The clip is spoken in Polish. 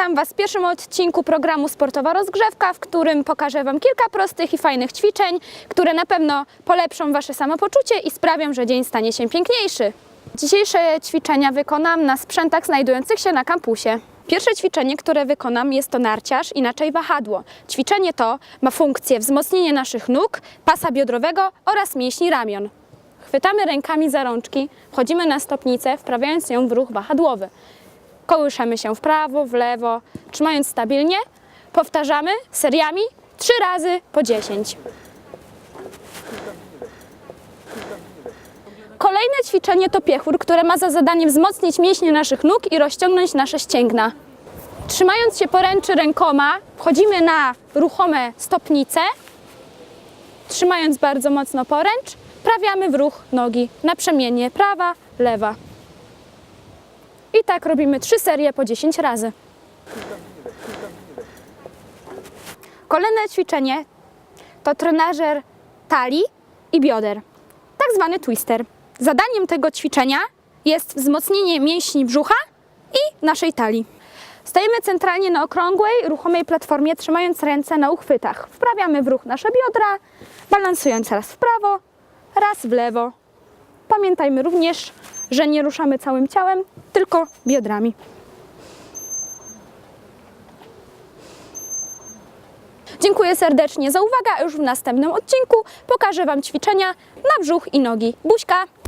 Witam Was w pierwszym odcinku programu Sportowa Rozgrzewka, w którym pokażę Wam kilka prostych i fajnych ćwiczeń, które na pewno polepszą Wasze samopoczucie i sprawią, że dzień stanie się piękniejszy. Dzisiejsze ćwiczenia wykonam na sprzętach znajdujących się na kampusie. Pierwsze ćwiczenie, które wykonam jest to narciarz, inaczej wahadło. Ćwiczenie to ma funkcję wzmocnienia naszych nóg, pasa biodrowego oraz mięśni ramion. Chwytamy rękami za rączki, wchodzimy na stopnicę, wprawiając ją w ruch wahadłowy. Kołyszemy się w prawo, w lewo, trzymając stabilnie. Powtarzamy seriami 3 razy po 10. Kolejne ćwiczenie to piechur, które ma za zadanie wzmocnić mięśnie naszych nóg i rozciągnąć nasze ścięgna. Trzymając się poręczy rękoma, wchodzimy na ruchome stopnice. Trzymając bardzo mocno poręcz, prawiamy w ruch nogi naprzemiennie prawa, lewa. I tak robimy trzy serie po 10 razy. Kolejne ćwiczenie to trenażer talii i bioder, tak zwany twister. Zadaniem tego ćwiczenia jest wzmocnienie mięśni brzucha i naszej talii. Stajemy centralnie na okrągłej, ruchomej platformie, trzymając ręce na uchwytach. Wprawiamy w ruch nasze biodra, balansując raz w prawo, raz w lewo. Pamiętajmy również, że nie ruszamy całym ciałem, tylko biodrami. Dziękuję serdecznie za uwagę, już w następnym odcinku pokażę Wam ćwiczenia na brzuch i nogi. Buźka!